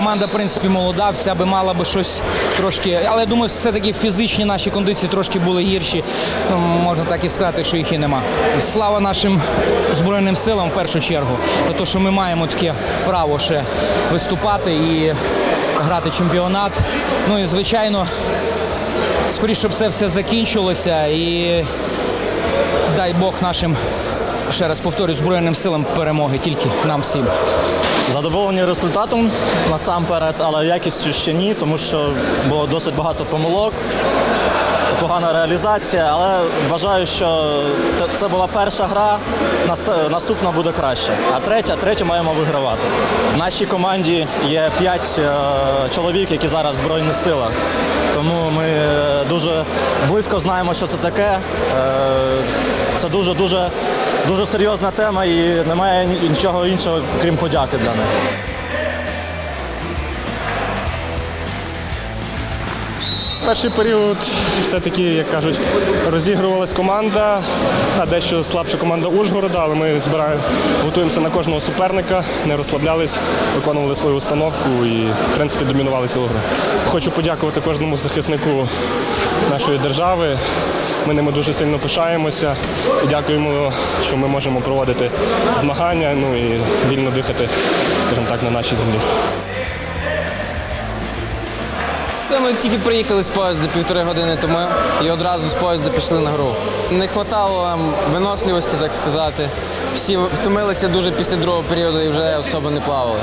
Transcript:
команда, в принципі, молода, вся би мала би щось трошки. Але я думаю, все-таки фізичні наші кондиції трошки були гірші. Ну, Можна так і сказати, що їх і нема. Слава нашим Збройним силам в першу чергу, за те, що ми маємо таке право ще виступати і грати чемпіонат. Ну і звичайно, скоріше, щоб це все закінчилося і дай Бог нашим, ще раз повторюю, Збройним силам перемоги, тільки нам всім. Задоволені результатом насамперед, але якістю ще ні, тому що було досить багато помилок, погана реалізація. Але вважаю, що це була перша гра, наступна буде краще. А третя, третю маємо вигравати. В нашій команді є п'ять е, чоловік, які зараз в Збройних силах. Тому ми дуже близько знаємо, що це таке. Е, Це дуже дуже дуже серйозна тема і немає нічого іншого, крім подяки для них. Перший період все-таки, як кажуть, розігрувалась команда, а дещо слабша команда Ужгорода, але ми збираємо, готуємося на кожного суперника, не розслаблялись, виконували свою установку і, в принципі, домінували цілу гру. Хочу подякувати кожному захиснику нашої держави. Ми ними дуже сильно пишаємося і дякуємо, що ми можемо проводити змагання ну і вільно дихати, скажімо так, на нашій землі. Ми тільки приїхали з поїзда півтори години тому і одразу з поїзда пішли на гру. Не вистачало виносливості, так сказати. Всі втомилися дуже після другого періоду і вже особо не плавали.